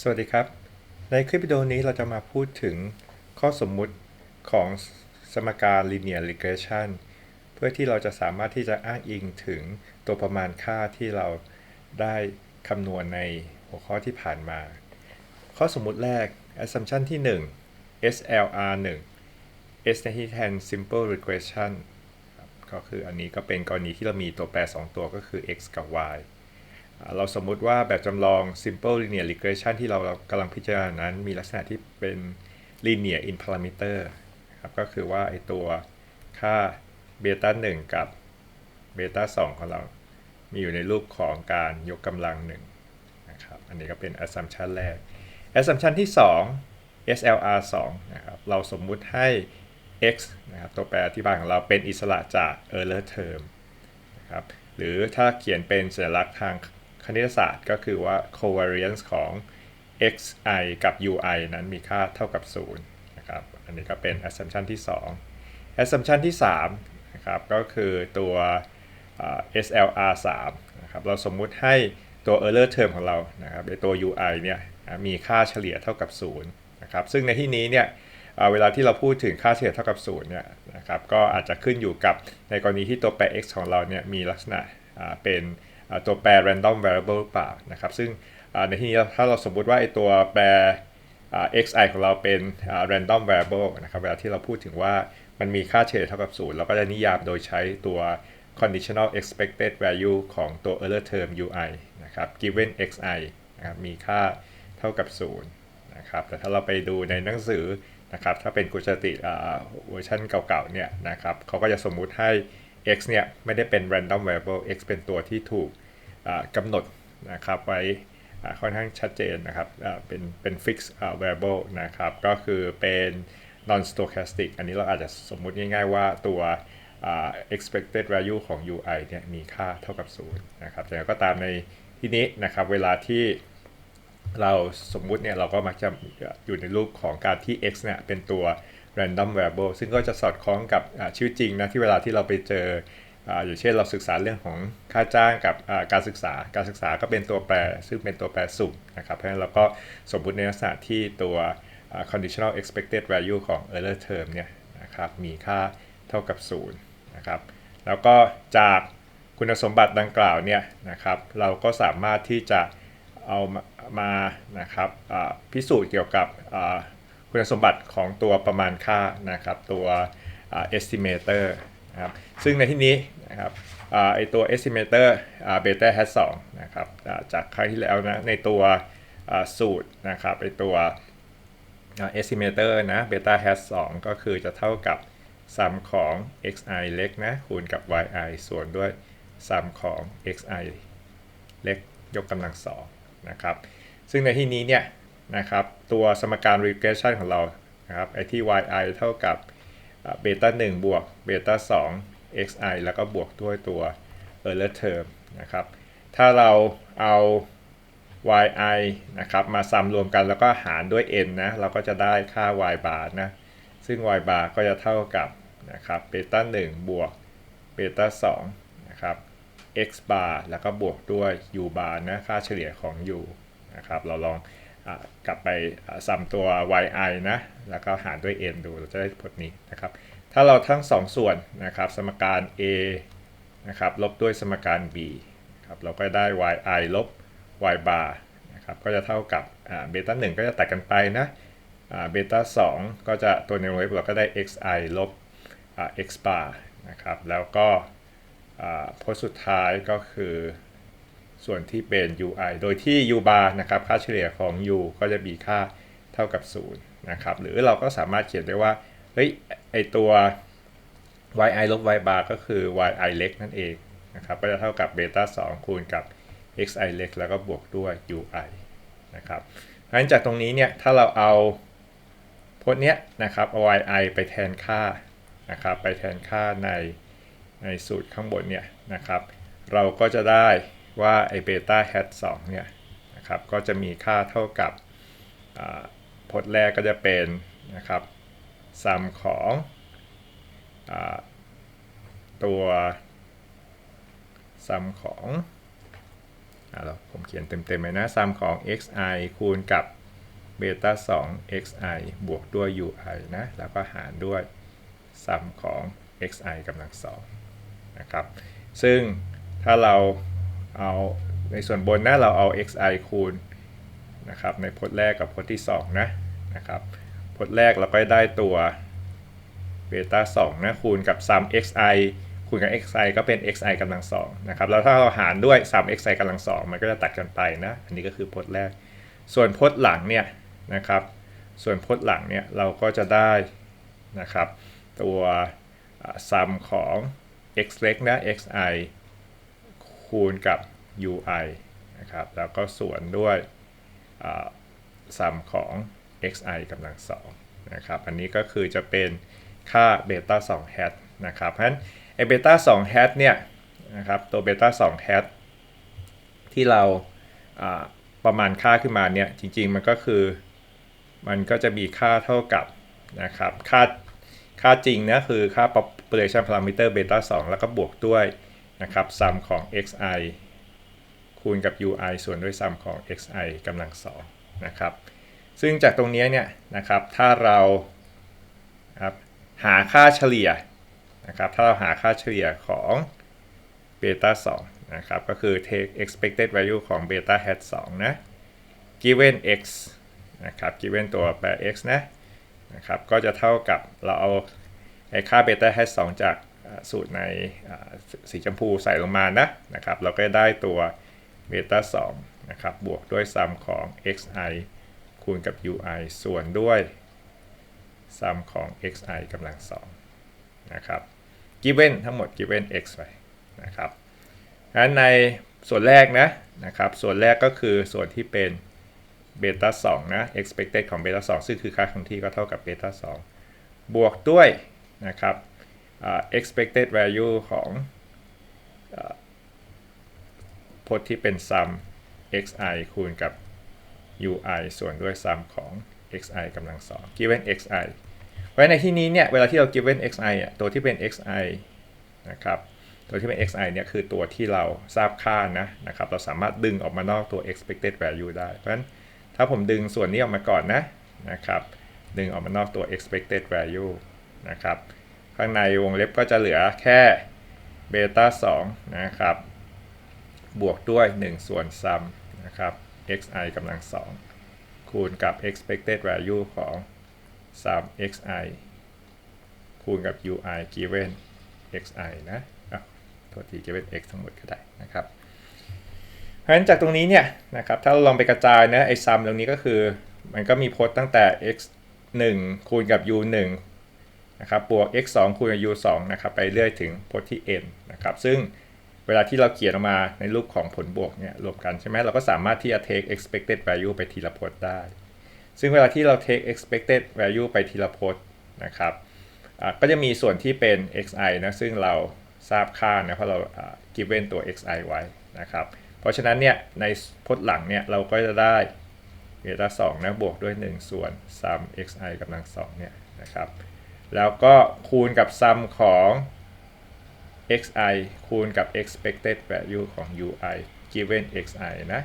สวัสดีครับ ในคลิปวิดีโอนี้เราจะมาพูดถึงข้อสมมุติของสมการ linear regression เพื่อที่เราจะสามารถที่จะอ้างอิงถึงตัวประมาณค่าที่เราได้คำนวณในหัวข้อที่ผ่านมา ข้อสมมุติแรก assumption ที่ 1 SLR 1 S ในที่แทน simple regression ก็คืออันนี้ก็เป็นกรณีที่เรามีตัวแปร 2 ตัวก็คือ x กับ y เราสมมุติว่าแบบจำลอง simple linear regression ที่เรากำลังพิจารณานั้น มีลักษณะที่เป็น linear in parameter ครับก็คือว่าไอตัวค่าเบต้า1กับเบต้า2ของเรา มีอยู่ในรูปของการยกกำลังหนึ่งนะครับอันนี้ก็เป็น assumption แรก assumption ที่ 2 SLR 2นะครับเราสมมุติให้ x นะครับตัวแปรอธิบายของเราเป็นอิสระจาก error term นะครับหรือถ้าเขียนเป็นสัญลักษณ์ทาง คณิตศาสตร์ก็คือว่า covariance ของ xi กับ ui นั้นมีค่าเท่ากับ0นะครับ อันนี้ก็เป็น assumption ที่ 2 assumption ที่3นะครับก็คือตัว SLR 3นะครับเราสมมุติให้ตัว error term ของเรานะครับในตัว ui เนี่ยมีค่าเฉลี่ยเท่ากับ0นะครับซึ่งในที่นี้เนี่ยเวลาที่เราพูดถึงค่าเฉลี่ยเท่ากับ0เนี่ยนะครับก็อาจจะขึ้นอยู่กับในกรณีที่ตัวแปร x ของเราเนี่ยมีลักษณะเป็น ตัวแปร random variable หรือเปล่านะครับ ซึ่งในที่นี้ถ้าเราสมมุติว่าไอตัวแปร xi ของเราเป็น random variable นะครับ เวลาที่เราพูดถึงว่ามันมีค่าเฉลี่ยเท่ากับ 0 เราก็จะนิยามโดยใช้ตัว conditional expected value ของตัว error term ui นะครับ given xi นะครับมีค่าเท่ากับ 0 นะครับ แต่ถ้าเราไปดูในหนังสือนะครับ ถ้าเป็นกุชติเวอร์ชันเก่าๆ เนี่ยนะครับเขาก็จะสมมุติให้ x เนี่ยไม่ได้เป็น random variable x เป็นตัวที่ถูกกำหนดนะครับไว้ค่อนข้างชัดเจนนะครับเป็นเป็น fixed variable นะครับก็คือเป็น non stochastic อันนี้เราอาจจะสมมุติง่ายๆว่าตัว expected value ของ ui เนี่ยมีค่าเท่ากับ0นะครับแต่ก็ตามในที่นี้นะครับเวลาที่เราสมมุติเนี่ยเราก็มักจะอยู่ในรูปของการที่ x เนี่ยเป็นตัว random variable ซึ่งก็จะสอดคล้องกับชีวิตจริงนะที่เวลาที่เราไปเจออย่างเช่นเราศึกษาเรื่องของค่าจ้างกับการศึกษา การศึกษาก็เป็นตัวแปร ซึ่งเป็นตัวแปรสุ่มนะครับเพราะฉะนั้นเราก็สมมุติในลักษณะที่ตัว conditional expected value ของ error term เนี่ยนะครับมีค่าเท่ากับ0นะครับแล้วก็จากคุณสมบัติดังกล่าวเนี่ยนะครับเราก็สามารถที่จะเอามามานะครับพิสูจน์เกี่ยวกับ คุณสมบัติของตัวประมาณค่านะครับตัว estimator นะครับซึ่งในที่นี้นะครับอไอตัว estimator beta hat 2นะครับจากครั้งที่แล้วนะในตัวสูตรนะครับไอตัว estimator นะ beta hat 2ก็คือจะเท่ากับซัมของ xi เล็กนะคูณกับ yi ส่วนด้วยซัมของ xi เล็กยกกำลังสองนะครับซึ่งในที่นี้เนี่ย นะครับตัวสมการ regression ของเรานะครับไอที่ yi เท่ากับเบต้า1บวกเบต้า2 xi แล้วก็บวกด้วยตัว error term นะครับถ้าเราเอา yi นะครับมาซ้ำรวมกันแล้วก็หารด้วย n นะเราก็จะได้ค่า y bar นะซึ่ง y bar ก็จะเท่ากับนะครับเบต้า1บวกเบต้า2นะครับ x bar แล้วก็บวกด้วย u bar นะค่าเฉลี่ยของ u นะครับเราลอง กลับไปซ้ำตัว yi นะ แล้วก็หารด้วย n ดู เราจะได้ผลนี้นะครับ ถ้าเราทั้ง 2 ส่วนนะครับ สมการ a นะครับ ลบด้วยสมการ b ครับเราก็ได้ yi ลบ y bar นะครับก็จะเท่ากับเบต้า1ก็จะตัดกันไปนะเบต้า2ก็จะตัวในวงเล็บเราก็ได้ xi ลบ x bar นะครับ แล้วก็พจน์สุดท้ายก็คือ ส่วนที่เป็น ui โดยที่ u bar นะครับค่าเฉลี่ยของ u ก็จะมีค่าเท่ากับ0นะครับหรือเราก็สามารถเขียนได้ว่าเฮ้ยไอตัว yi ลบ y bar ก็คือ yi เล็กนั่นเองนะครับก็จะเท่ากับเบต้า2คูณกับ xi เล็กแล้วก็บวกด้วย ui นะครับดังนั้นจากตรงนี้เนี่ยถ้าเราเอาพจน์เนี้ยนะครับเอา yi ไปแทนค่านะครับไปแทนค่าในในสูตรข้างบนเนี่ยนะครับ เราก็จะได้ ว่าไอเบต้าแฮท2เนี่ยนะครับก็จะมีค่าเท่ากับพจน์แรกก็จะเป็นนะครับซัมของอตัวซัมของอะเราผมเขียนเต็มๆเลยนะซัมของ xi คูณกับเบต้า2 xi บวกด้วย ui นะ แล้วก็หารด้วยซัมของ xi กำลังสองนะครับ ซึ่งถ้าเรา เอาในส่วนบนนะเราเอา xi คูณนะครับในพจน์แรกกับพจน์ที่ 2 นะนะครับพจน์แรกเราก็ได้ตัวเบต้า2นะคูณกับซัม xi คูณกับ xi ก็เป็น xi กำลังสองนะครับแล้วถ้าเราหารด้วยซัม xi กำลังสองมันก็จะตัดกันไปนะ อันนี้ก็คือพจน์แรก ส่วนพจน์หลังเนี่ยนะครับ ส่วนพจน์หลังเนี่ยเราก็จะได้นะครับตัวซัมของ x เล็กนะ xi คูณกับ ui นะครับแล้วก็ส่วนด้วยซัมของ xi กำลังสองนะครับอันนี้ก็คือจะเป็นค่าเบต้า2 hat นะครับเพราะฉะนั้นไอเบต้า2 hat เนี่ยนะครับตัวเบต้า2 hat ที่เราประมาณค่าขึ้นมาเนี่ยจริงๆมันก็คือมันก็จะมีค่าเท่ากับนะครับค่าค่าจริงนะคือค่า population parameter beta 2 แล้วก็บวกด้วย นะครับ sum ของ xi คูณกับ ui ส่วนด้วย sum ของ xi กำลัง2นะครับ ซึ่งจากตรงนี้เนี่ยนะครับ ถ้าเราครับหาค่าเฉลี่ยนะครับ ถ้าเราหาค่าเฉลี่ยของเบต้า2นะครับ ก็คือ take expected value ของ beta hat 2นะ given x นะครับ given ตัวแปร x นะนะครับ ก็จะเท่ากับเราเอาไอค่า beta hat 2จาก สูตรในสีชมพูใส่ลงมานะนะครับเราก็ได้ตัวเบต้า2นะครับบวกด้วยซัมของ xi คูณกับ ui ส่วนด้วยซัมของ xi กำลัง2นะครับ given ทั้งหมด given x ไปนะครับงั้นในส่วนแรกนะนะครับส่วนแรกก็คือส่วนที่เป็นเบต้า2นะ expected ของเบต้า2ซึ่งคือค่าคงที่ก็เท่ากับเบต้า2บวกด้วยนะครับ expected value ของ uh, พจน์ที่เป็น sum xi คูณกับ ui ส่วนด้วย sum ของ xi กำลังสอง given xi ไว้ในที่นี้เนี่ย เวลาที่เรา given xi อะตัวที่เป็น xi นะครับ ตัวที่เป็น xi เนี่ย คือตัวที่เราทราบค่านะนะครับ เราสามารถดึงออกมานอกตัว expected value ได้ เพราะฉะนั้นถ้าผมดึงส่วนนี้ออกมาก่อนนะนะครับ ดึงออกมานอกตัว expected value นะครับ ข้างในวงเล็บก็จะเหลือแค่เบต้า2นะครับ บวกด้วย 1 ส่วน sum นะครับ xi กำลัง 2 คูณกับ expected value ของ sum xi คูณกับ ui given xi นะอะโทษที given x ทั้งหมดก็ได้นะครับ เพราะฉะนั้นจากตรงนี้เนี่ยนะครับถ้าเราลองไปกระจายนะไอ้ sum ตรงนี้ก็คือ มันก็มีพจน์ตั้งแต่ x 1 คูณกับ u 1 นะครับบวก x 2คูณกับ u 2นะครับไปเรื่อยถึงพจน์ที่ n นะครับซึ่งเวลาที่เราเขียนออกมาในรูปของผลบวกเนี่ยรวมกันใช่ไหมเราก็สามารถที่จะ take expected value ไปทีละพจน์ได้ ซึ่งเวลาที่เรา take expected value ไปทีละพจน์นะครับก็จะมีส่วนที่เป็น xi นะซึ่งเราทราบค่านะเพราะเรา given ตัว xi ไว้นะครับเพราะฉะนั้นเนี่ยในพจน์หลังเนี่ยเราก็จะได้เบต้า2นะบวกด้วย 1 ส่วน sum xi กำลัง2เนี่ยนะครับ แล้วก็คูณกับซัมของ xi คูณกับ expected value ของ ui given xi นะ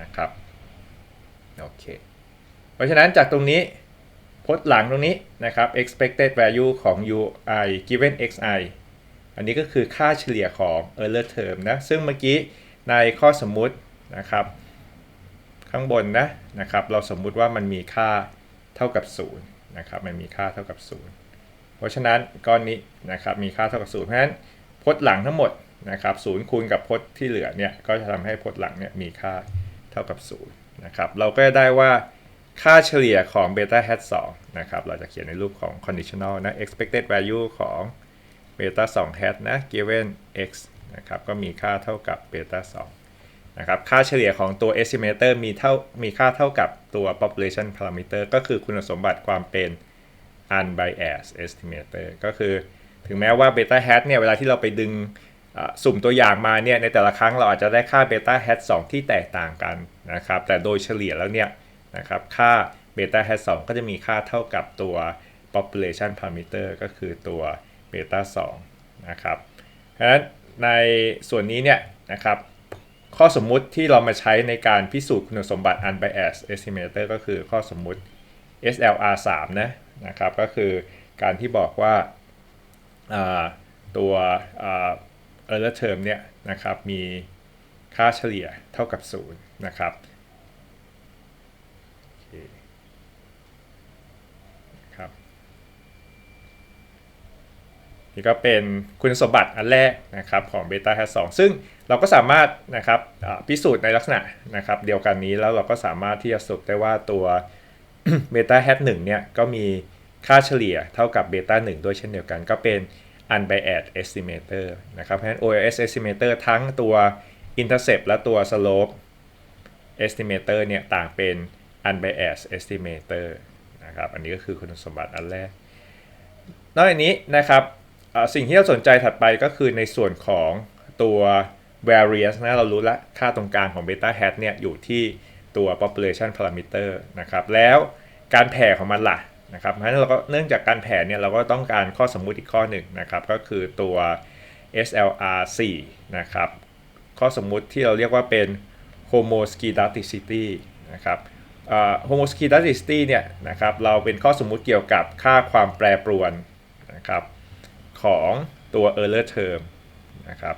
นะครับโอเคเพราะฉะนั้นจากตรงนี้พจน์หลังตรงนี้นะครับ expected value ของ ui given xi อันนี้ก็คือค่าเฉลี่ยของ error term นะ ซึ่งเมื่อกี้ในข้อสมมุตินะครับ ข้างบนนะนะครับ เราสมมุติว่ามันมีค่าเท่ากับ 0 นะครับ มันมีค่าเท่ากับ 0 เพราะฉะนั้นก้อนนี้นะครับมีค่าเท่ากับ0เพราะฉะนั้นพจน์หลังทั้งหมดนะครับศูนย์คูณกับพจน์ที่เหลือเนี่ยก็จะทำให้พจน์หลังเนี่ยมีค่าเท่ากับ0นย์นะครับเราก็จะได้ว่าค่าเฉลี่ยของ beta hat 2นะครับเราจะเขียนในรูปของ conditional นะ expected value ของ beta 2 hat นะ given x นะครับก็มีค่าเท่ากับ beta 2นะครับค่าเฉลี่ยของตัว estimator มีเท่ามีค่าเท่ากับตัว population parameter ก็คือคุณสมบัติความเป็น unbiased estimator ก็คือถึงแม้ว่า beta hat เนี่ยเวลาที่เราไปดึงสุ่มตัวอย่างมาเนี่ยในแต่ละครั้งเราอาจจะได้ค่า beta hat 2 ที่แตกต่างกันนะครับแต่โดยเฉลี่ยแล้วเนี่ยนะครับค่า beta hat 2 ก็จะมีค่าเท่ากับตัว population parameter ก็คือตัว beta 2นะครับเพราะฉะนั้นในส่วนนี้เนี่ยนะครับข้อสมมุติที่เรามาใช้ในการพิสูจน์คุณสมบัติ unbiased estimator ก็คือข้อสมมุติ SLR 3นะ นะครับก็คือการที่บอกว่าตัว error term เนี่ยนะครับมีค่าเฉลี่ยเท่ากับ 0 นะครับครับนี่ก็เป็นคุณสมบัติอันแรกนะครับของ beta hat 2ซึ่งเราก็สามารถนะครับพิสูจน์ในลักษณะนะครับเดียวกันนี้แล้วเราก็สามารถที่จะสรุปได้ว่าตัว beta hat 1เนี่ยก็มีค่าเฉลี่ยเท่ากับ beta 1ด้วยเช่นเดียวกัน ก็เป็น unbiased estimator นะครับเพราะฉะนั้น OLS estimator ทั้งตัว intercept และตัว slope estimator เนี่ยต่างเป็น unbiased estimator นะครับอันนี้ก็คือคุณสมบัติอันแรก นอกจากนี้นะครับสิ่งที่เราสนใจถัดไปก็คือในส่วนของตัว variance นะเรารู้แล้วค่าตรงกลางของ beta hat เนี่ยอยู่ที่ ตัว population parameter นะครับ แล้วการแผ่ของมันล่ะนะครับ เพราะฉะนั้นเราก็เนื่องจากการแผ่เนี่ยเราก็ต้องการข้อสมมุติอีกข้อหนึ่งนะครับ ก็คือตัว SLR 4นะครับ ข้อสมมุติที่เราเรียกว่าเป็น homoscedasticity นะครับ homoscedasticity เนี่ยนะครับเราเป็นข้อสมมุติเกี่ยวกับค่าความแปรปรวนนะครับของตัว error term นะครับ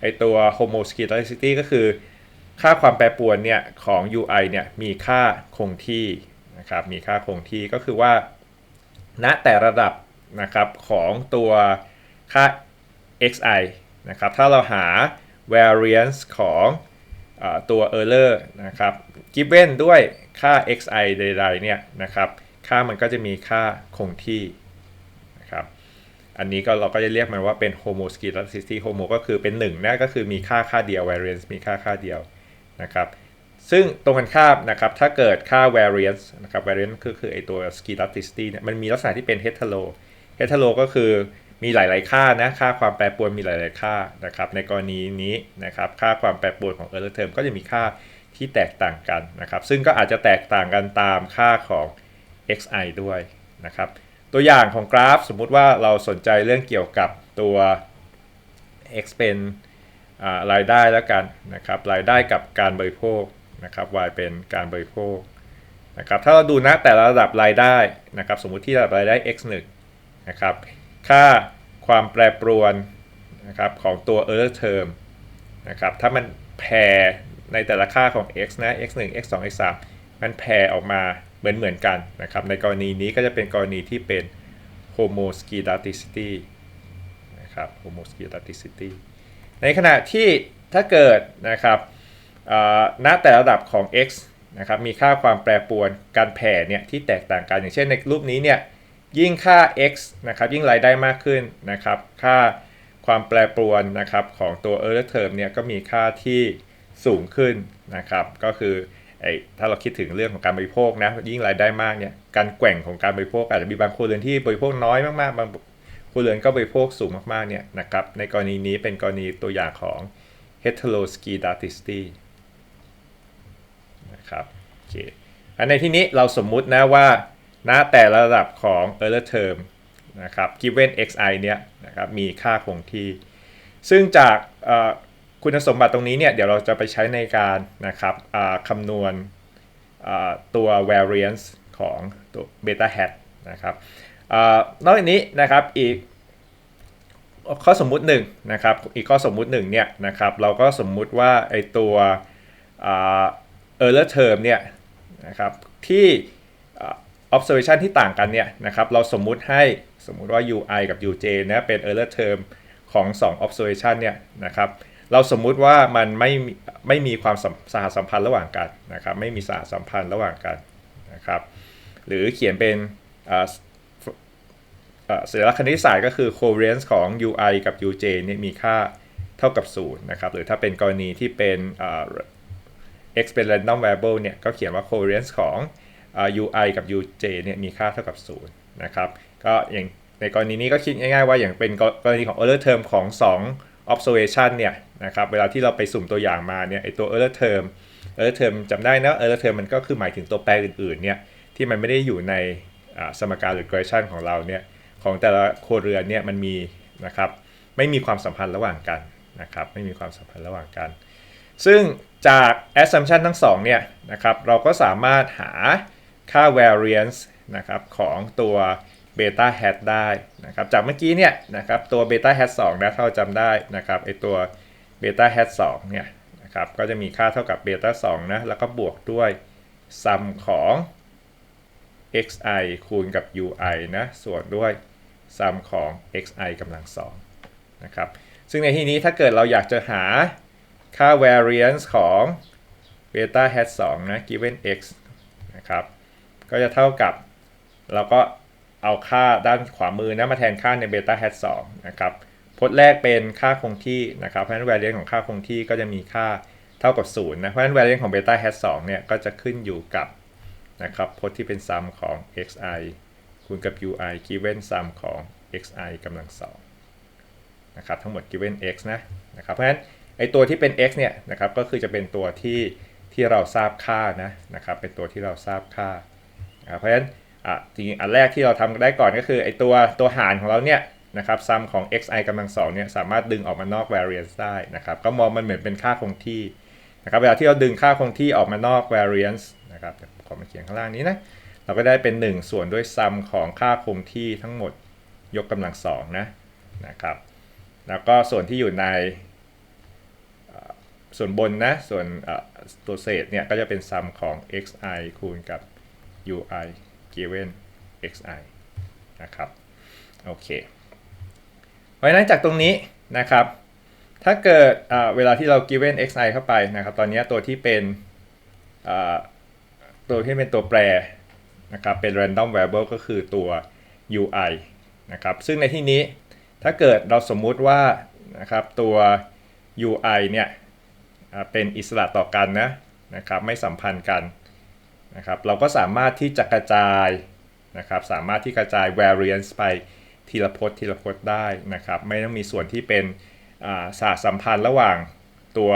ไอตัว homoscedasticity ก็คือ ค่าความแปรปรวนเนี่ยของ UI เนี่ยมีค่าคงที่นะครับมีค่าคงที่ก็คือว่า ณแต่ระดับนะครับของตัวค่า xi นะครับถ้าเราหา variance ของอตัว error นะครับ given ด้วยค่า xi ใดๆเนี่ยนะครับค่ามันก็จะมีค่าคงที่นะครับอันนี้ก็เราก็จะเรียกมันว่าเป็น homoscedasticity homo ก็คือเป็น1นะก็คือมีค่าค่าเดียว variance มีค่าค่าเดียว นะครับซึ่งตรงกันข้ามนะครับถ้าเกิดค่า variance นะครับ variance คือคือไอตัว skelasticity เนี่ยมันมีลักษณะที่เป็น hetero hetero ก็คือมีหลาย ๆ ค่านะค่าความแปรปรวนมีหลาย ๆ ค่านะครับในกรณีนี้นะครับค่าความแปรปรวนของ error term ก็จะมีค่าที่แตกต่างกันนะครับซึ่งก็อาจจะแตกต่างกันตามค่าของ xi ด้วยนะครับตัวอย่างของกราฟสมมุติว่าเราสนใจเรื่องเกี่ยวกับตัว x เป็น รายได้แล้วกันนะครับรายได้กับการบริโภคนะครับ y เป็นการบริโภคนะครับถ้าเราดูนะแต่ละระดับรายได้นะครับสมมุติที่ระดับรายได้ x 1นะครับค่าความแปรปรวนนะครับของตัว error term นะครับถ้ามันแผ่ในแต่ละค่าของ x นะ x 1 x 2 x 3มันแผ่ออกมาเหมือนเหมือนกันนะครับในกรณีนี้ก็จะเป็นกรณีที่เป็น homoscedasticity นะครับ homoscedasticity ในขณะที่ถ้าเกิดนะครับณแต่ระดับของ x นะครับมีค่าความแปรปรวนการแผ่เนี่ยที่แตกต่างกัน อย่างเช่นในรูปนี้เนี่ยยิ่งค่า x นะครับยิ่งรายได้มากขึ้นนะครับค่าความแปรปรวนนะครับของตัว error term เนี่ยก็มีค่าที่สูงขึ้นนะครับก็คือไอ้ถ้าเราคิดถึงเรื่องของการบริโภคนะยิ่งรายได้มากเนี่ยการแกว่งของการบริโภคอาจจะมีบางครัวเรือนที่บริโภคน้อยมากๆบาง ครัวเรือนก็บริโภคสูงมากๆเนี่ยนะครับในกรณีนี้เป็นกรณีตัวอย่างของ heteroscedasticity นะครับโอเคอันในที่นี้เราสมมุตินะว่าณแต่ระดับของ error term นะครับ given xi เนี่ยนะครับมีค่าคงที่ ซึ่งจากคุณสมบัติตรงนี้เนี่ยเดี๋ยวเราจะไปใช้ในการนะครับคำนวณตัว variance ของตัว beta hat นะครับ นอกจากนี้นะครับอีกข้อสมมุติหนึ่งนะครับอีกข้อสมมุติหนึ่งเนี่ยนะครับเราก็สมมุติว่าไอตัว error term เนี่ยนะครับที่ observation ที่ต่างกันเนี่ยนะครับเราสมมุติให้สมมุติว่า ui กับ uj นะเป็น error term ของ 2 observation เนี่ยนะครับเราสมมุติว่ามันไม่ไม่มีความสหสัมพันธ์ระหว่างกันนะครับไม่มีสหสัมพันธ์ระหว่างกันนะครับหรือเขียนเป็น สัญลักษณ์คณิตศาสตร์ก็คือ covariance ของ ui กับ uj เนี่ยมีค่าเท่ากับ0นะครับ หรือถ้าเป็นกรณีที่เป็น x เป็น random variable เนี่ย ก็เขียนว่า covariance ของ ui กับ uj เนี่ยมีค่าเท่ากับ0นะครับ ก็อย่างในกรณีนี้ก็คิดง่ายๆว่าอย่างเป็นกรณีของ error term ของ 2 observation เนี่ยนะครับ เวลาที่เราไปสุ่มตัวอย่างมาเนี่ยไอตัว error term error term จำได้นะ error term มันก็คือหมายถึงตัวแปรอื่นๆเนี่ยที่มันไม่ได้อยู่ในสมการ regression ของเราเนี่ย ของแต่ละโคเรือนเนี่ยมันมีนะครับไม่มีความสัมพันธ์ระหว่างกันนะครับไม่มีความสัมพันธ์ระหว่างกัน ซึ่งจาก assumption ทั้งสองเนี่ยนะครับเราก็สามารถหาค่า variance นะครับของตัว beta hat ได้นะครับจากเมื่อกี้เนี่ยนะครับตัว beta hat 2นะถ้าเราจำได้นะครับไอตัว beta hat 2เนี่ยนะครับก็จะมีค่าเท่ากับ beta 2นะแล้วก็บวกด้วย sum ของ xi คูณกับ ui นะส่วนด้วย sum ของ xi กำลัง2นะครับ ซึ่งในที่นี้ถ้าเกิดเราอยากจะหาค่า variance ของ beta hat 2นะ given x นะครับ ก็จะเท่ากับเราก็เอาค่าด้านขวามือนะมาแทนค่าใน beta hat 2นะครับพจน์แรกเป็นค่าคงที่นะครับ เพราะฉะนั้น variance ของค่าคงที่ก็จะมีค่าเท่ากับ0นะ เพราะฉะนั้น variance ของ beta hat 2เนี่ยก็จะขึ้นอยู่กับนะครับพจน์ที่เป็น sum ของ xi คูณกับ ui given sum ของ xi กำลัง2นะครับทั้งหมด given x นะนะครับเพราะฉะนั้นไอตัวที่เป็น x เนี่ยนะครับก็คือจะเป็นตัวที่ที่เราทราบค่านะนะครับเป็นตัวที่เราทราบค่า เพราะฉะนั้นอะจริงอันแรกที่เราทำได้ก่อนก็คือไอตัวตัวหารของเราเนี่ยนะครับซัมของ xi กำลังสองเนี่ยสามารถดึงออกมานอก variance ได้นะครับก็มองมันเหมือนเป็นค่าคงที่นะครับเวลาที่เราดึงค่าคงที่ออกมานอก variance นะครับขอมาเขียนข้างล่างนี้นะ เราก็ได้เป็น 1 ส่วนด้วยซัมของค่าคงที่ทั้งหมดยกกำลังสองนะนะครับ แล้วก็ส่วนที่อยู่ในส่วนบนนะส่วนตัวเศษเนี่ยก็จะเป็นซัมของ xi คูณกับ ui given xi นะครับโอเคเพราะฉะนั้นจากตรงนี้นะครับ ถ้าเกิดเวลาที่เรา given xi เข้าไปนะครับ ตอนนี้ตัวที่เป็นตัวที่เป็นตัวแปร นะครับเป็น random variable ก็คือตัว ui นะครับซึ่งในที่นี้ถ้าเกิดเราสมมุติว่านะครับตัว ui เนี่ยเป็นอิสระต่อกันนะนะครับไม่สัมพันธ์กันนะครับเราก็สามารถที่จะกระจายนะครับสามารถที่กระจาย variance ไปทีละพจน์ทีละพจน์ได้นะครับไม่ต้องมีส่วนที่เป็นสาสัมพันธ์ระหว่างตัว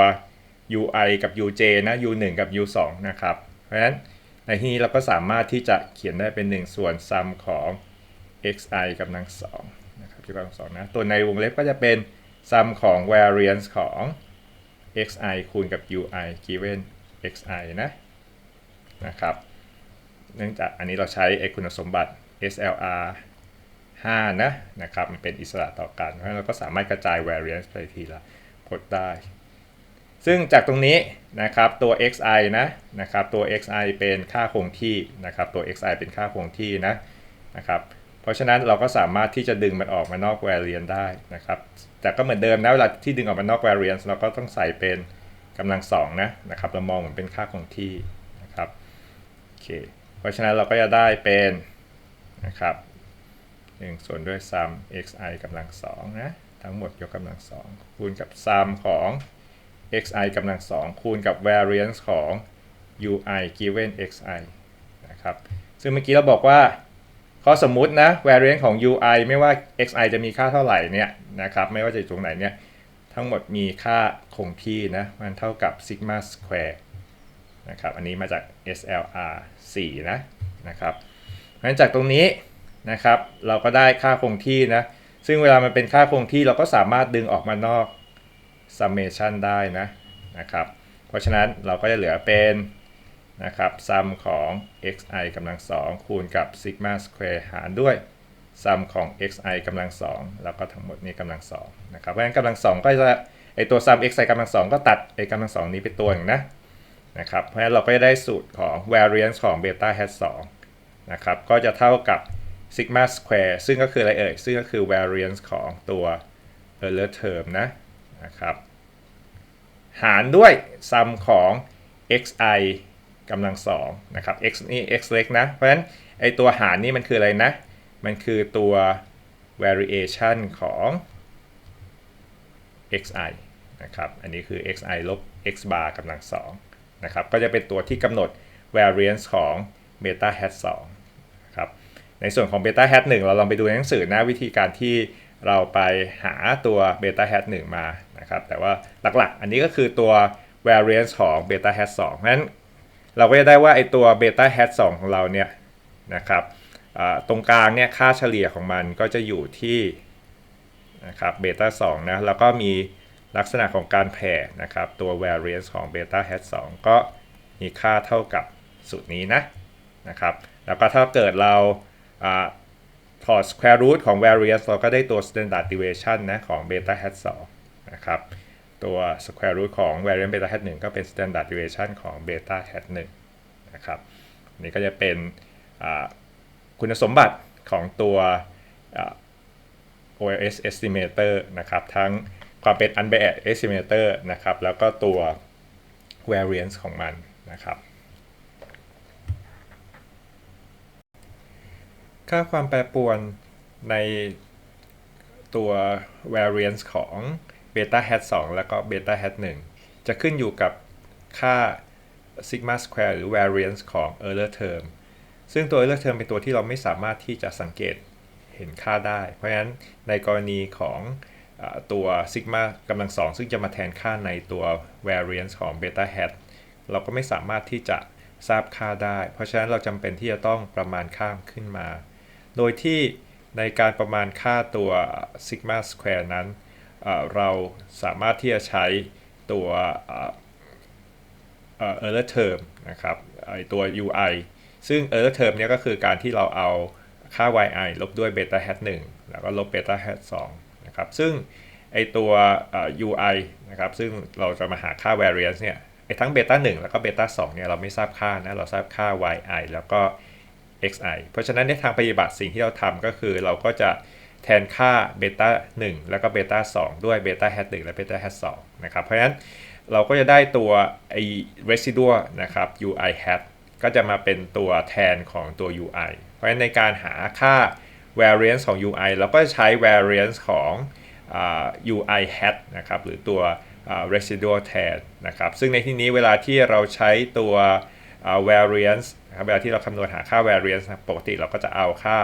ui กับ uj นะ u1 กับ u2 นะครับเพราะฉะนั้น ในที่นี้เราก็สามารถที่จะเขียนได้เป็น1ส่วน sum ของ xi กำลัง2นะครับที่กำลัง2นะตัวในวงเล็บก็จะเป็น sum ของ variance ของ xi คูณกับ ui given xi นะนะครับ เนื่องจากอันนี้เราใช้ไอคุณสมบัติ SLR 5 นะนะครับ มันเป็นอิสระต่อกัน เพราะฉะนั้นเราก็สามารถกระจาย variance ไปทีละพจน์ได้ ซึ่งจากตรงนี้นะครับตัว xi นะนะครับตัว xi เป็นค่าคงที่นะครับตัว xi เป็นค่าคงที่นะนะครับเพราะฉะนั้นเราก็สามารถที่จะดึงมันออกมานอก variance ได้นะครับแต่ก็เหมือนเดิมนะเวลาที่ดึงออกมานอก variance เราก็ต้องใส่เป็นกำลังสองนะนะครับเรามองเหมือนเป็นค่าคงที่นะครับโอเคเพราะฉะนั้นเราก็จะได้เป็นนะครับ1ส่วนด้วย sum xi กำลังสองนะทั้งหมดยกกำลังสองคูณกับ sum ของ xi กำลังสองคูณกับ variance ของ ui given xi นะครับ ซึ่งเมื่อกี้เราบอกว่าข้อสมมุตินะ variance ของ ui ไม่ว่า xi จะมีค่าเท่าไหร่เนี่ยนะครับ ไม่ว่าจะอยู่ตรงไหนเนี่ย ทั้งหมดมีค่าคงที่นะ มันเท่ากับ sigma square นะครับ อันนี้มาจาก SLR 4 นะนะครับเพราะฉะนั้นจากตรงนี้นะครับ เราก็ได้ค่าคงที่นะ ซึ่งเวลามันเป็นค่าคงที่เราก็สามารถดึงออกมานอก summation ได้นะนะครับ เพราะฉะนั้นเราก็จะเหลือเป็นนะครับ sum ของ xi กำลัง2คูณกับ sigma square หารด้วย sum ของ xi กำลัง2แล้วก็ทั้งหมดนี้กำลัง2นะครับ เพราะฉะนั้นกำลัง2ก็จะไอตัว sum xi กำลัง2ก็ตัดไอกำลัง2นี้ไปตัวนึงนะนะครับ เพราะฉะนั้นเราก็จะได้สูตรของ variance ของ beta hat 2นะครับ ก็จะเท่ากับ sigma square ซึ่งก็คืออะไรเอ่ย ซึ่งก็คือ variance ของตัว error term นะ นะครับ หารด้วย sum ของ xi กำลังสองนะครับ x นี่ x เล็กนะ เพราะฉะนั้นไอตัวหารนี่มันคืออะไรนะ มันคือตัว variation ของ xi นะครับ อันนี้คือ xi ลบ x bar กำลังสองนะครับ ก็จะเป็นตัวที่กำหนด variance ของ beta hat 2นะครับ ในส่วนของ beta hat 1 เราลองไปดูในหนังสือนะวิธีการที่ เราไปหาตัว beta hat 1 มานะครับ แต่ว่าหลักๆ อันนี้ก็คือตัว variance ของ beta hat 2เพราะฉะนั้นเราก็จะได้ว่าไอตัว beta hat 2 ของเราเนี่ยนะครับตรงกลางเนี่ยค่าเฉลี่ยของมันก็จะอยู่ที่นะครับเบต้า2นะแล้วก็มีลักษณะของการแผ่นะครับตัว variance ของ beta hat 2 ก็มีค่าเท่ากับสูตรนี้นะนะครับแล้วก็ถ้าเกิดเรา ถอด square root ของ variance เราก็ได้ตัว standard deviation นะของ beta hat 2นะครับ ตัว square root ของ variance beta hat 1ก็เป็น standard deviation ของ beta hat 1นะครับนี่ก็จะเป็นคุณสมบัติของตัว OLS estimator นะครับ ทั้งความเป็น unbiased estimator นะครับ แล้วก็ตัว variance ของมันนะครับ ค่าความแปรปรวนในตัว variance ของ beta hat 2 แล้วก็ beta hat 1 จะขึ้นอยู่กับค่า sigma square หรือ variance ของ error term ซึ่งตัว error term เป็นตัวที่เราไม่สามารถที่จะสังเกตเห็นค่าได้ เพราะฉะนั้นในกรณีของตัวซิกมากำลังสองซึ่งจะมาแทนค่าในตัว variance ของ beta hat เราก็ไม่สามารถที่จะทราบค่าได้ เพราะฉะนั้นเราจำเป็นที่จะต้องประมาณค่าขึ้นมา โดยที่ในการประมาณค่าตัว sigma square นั้น เราสามารถที่จะใช้ตัว error term นะครับไอตัว ui ซึ่ง error term เนี่ยก็คือการที่เราเอาค่า yi ลบด้วย beta hat 1 แล้วก็ลบ beta hat 2นะครับ ซึ่งไอตัว ui นะครับ ซึ่งเราจะมาหาค่า variance เนี่ยไอทั้ง beta 1 แล้วก็ beta 2 เนี่ย เราไม่ทราบค่านะ เราทราบค่า yi แล้วก็ xi เพราะฉะนั้นในทางปฏิบัติสิ่งที่เราทำก็คือเราก็จะแทนค่า beta 1แล้วก็ beta 2ด้วย beta hat 1และ beta hat 2นะครับ เพราะฉะนั้นเราก็จะได้ตัวไอ residual นะครับ ui hat ก็จะมาเป็นตัวแทนของตัว ui เพราะฉะนั้นในการหาค่า variance ของ ui เราก็จะใช้ variance ของ ui hat นะครับ หรือตัว residual แทนนะครับ ซึ่งในที่นี้เวลาที่เราใช้ตัว variance นะครับเวลาที่เราคำนวณหาค่า variance ปกติเราก็จะเอาค่า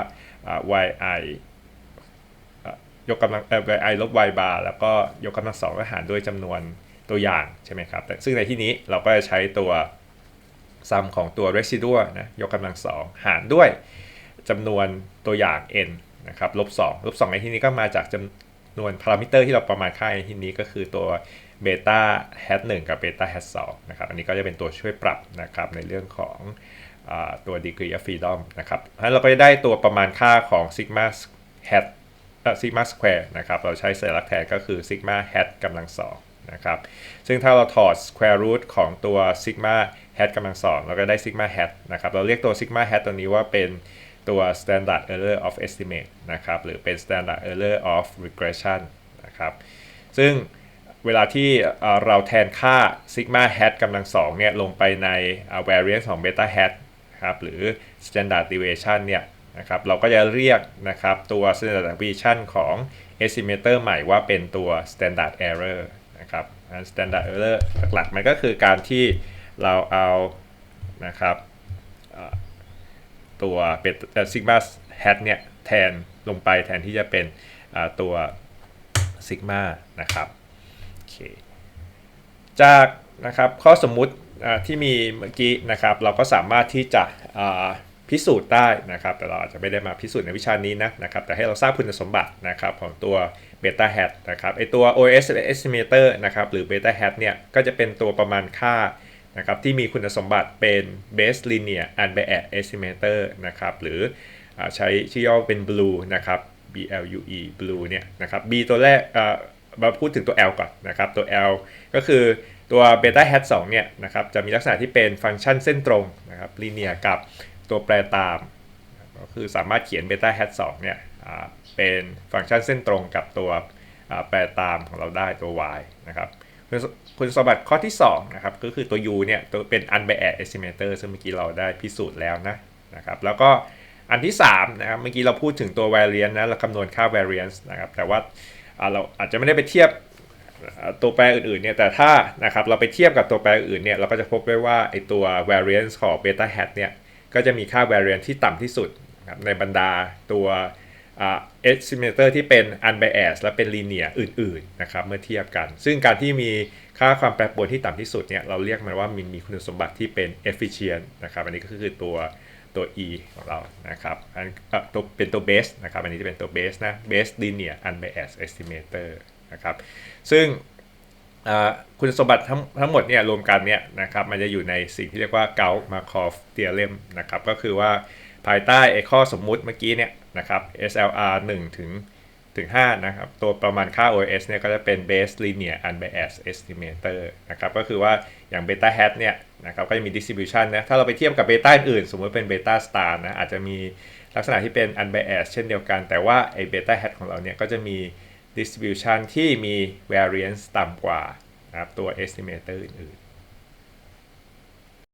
yi ยกกำลัง yi ลบ y bar แล้วก็ยกกำลังสองก็หารด้วยจำนวนตัวอย่างใช่ไหมครับแต่ซึ่งในที่นี้เราก็จะใช้ตัวซัมของตัว residual นะยกกำลังสองหารด้วยจำนวนตัวอย่าง n นะครับลบ2ลบ2ในที่นี้ก็มาจากจำนวนพารามิเตอร์ที่เราประมาณค่าในที่นี้ก็คือตัวเบต้าแฮท1กับเบต้าแฮท2นะครับอันนี้ก็จะเป็นตัวช่วยปรับนะครับในเรื่องของอ ตัว degree of freedom นะครับแล้วเราก็จะได้ตัวประมาณค่าของ sigma hat sigma square นะครับ เราใช้สัญลักษณ์แทนก็คือ sigma hat กำลังสองนะครับ ซึ่งถ้าเราถอด square root ของตัว sigma hat กำลังสองเราก็ได้ sigma hat นะครับ เราเรียกตัว sigma hat ตัวนี้ว่าเป็นตัว standard error of estimate นะครับ หรือเป็น standard error of regression นะครับ ซึ่งเวลาที่เราแทนค่า sigma hat กำลังสองเนี่ยลงไปใน variance ของ beta hat ครับหรือ standard deviation เนี่ยนะครับเราก็จะเรียกนะครับตัว standard deviation ของ estimator ใหม่ว่าเป็นตัว standard error นะครับ standard error หลักๆมันก็คือการที่เราเอานะครับตัวเป็นซิกมาแฮทเนี่ยแทนลงไปแทนที่จะเป็นตัวซิกมานะครับโอเคจากนะครับข้อสมมุติ ที่มีเมื่อกี้นะครับ เราก็สามารถที่จะพิสูจน์ได้นะครับ แต่เราอาจจะไม่ได้มาพิสูจน์ในวิชานี้นะนะครับ แต่ให้เราทราบคุณสมบัตินะครับของตัว Beta Hat นะครับไอตัว OS Estimator นะครับหรือ Beta Hat เนี่ยก็จะเป็นตัวประมาณค่านะครับที่มีคุณสมบัติเป็น Base Linear Unbiased Estimator นะครับหรืออใช้ชื่อย่อเป็น Blue นะครับ B L U E Blue เนี่ยนะครับ B ตัวแรกมาพูดถึงตัว L ก่อนนะครับตัว L ก็คือตัว Beta Hat 2เนี่ยนะครับจะมีลักษณะที่เป็นฟังก์ชันเส้นตรงนะครับ Linear กับตัวแปรตาม ก็คือสามารถเขียน Beta Hat 2เนี่ยเป็นฟังก์ชันเส้นตรงกับตัวแปรตามของเราได้ตัว y นะครับคุณสมบัติข้อที่2นะครับก็คือตัว u เนี่ยตัวเป็น unbiased estimator ซึ่งเมื่อกี้เราได้พิสูจน์แล้วนะนะครับแล้วก็อันที่3นะครับเมื่อกี้เราพูดถึงตัว variance นะเราคำนวณค่า variance นะครับแต่ว่าเราอาจจะไม่ได้ไปเทียบ ตัวแปรอื่นๆเนี่ยแต่ถ้านะครับเราไปเทียบกับตัวแปรอื่นเนี่ยเราก็จะพบได้ว่าไอตัว variance ของ beta hat เนี่ยก็จะมีค่า variance ที่ต่ำที่สุดในบรรดาตัว estimator ที่เป็น unbiased และเป็น linear อื่นๆนะครับเมื่อเทียบกัน ซึ่งการที่มีค่าความแปรปรวนที่ต่ำที่สุดเนี่ยเราเรียกมันว่ามันมีคุณสมบัติที่เป็น efficient นะครับอันนี้ก็คือตัวตัว e ของเรานะครับอันตัวเป็นตัว base นะครับอันนี้จะเป็นตัว base นะ base linear unbiased estimator นะครับ ซึ่งคุณสมบัติทั้งทั้งหมดเนี่ยรวมกันเนี่ยนะครับมันจะอยู่ในสิ่งที่เรียกว่า Gauss Markov theorem นะครับก็คือว่าภายใต้ไอ้ข้อสมมุติเมื่อกี้เนี่ยนะครับ SLR 1 ถึงถึง5นะครับตัวประมาณค่า OS เนี่ยก็จะเป็น base linear unbiased estimator นะครับก็คือว่าอย่าง beta hat เนี่ยนะครับก็จะมี distribution นะถ้าเราไปเทียบกับ beta อื่น สมมติเป็น beta star นะอาจจะมีลักษณะที่เป็น unbiased เช่นเดียวกัน แต่ว่าไอ้ beta hat ของเราเนี่ยก็จะมี distribution ที่มี variance ต่ำกว่านะครับตัว estimator อื่น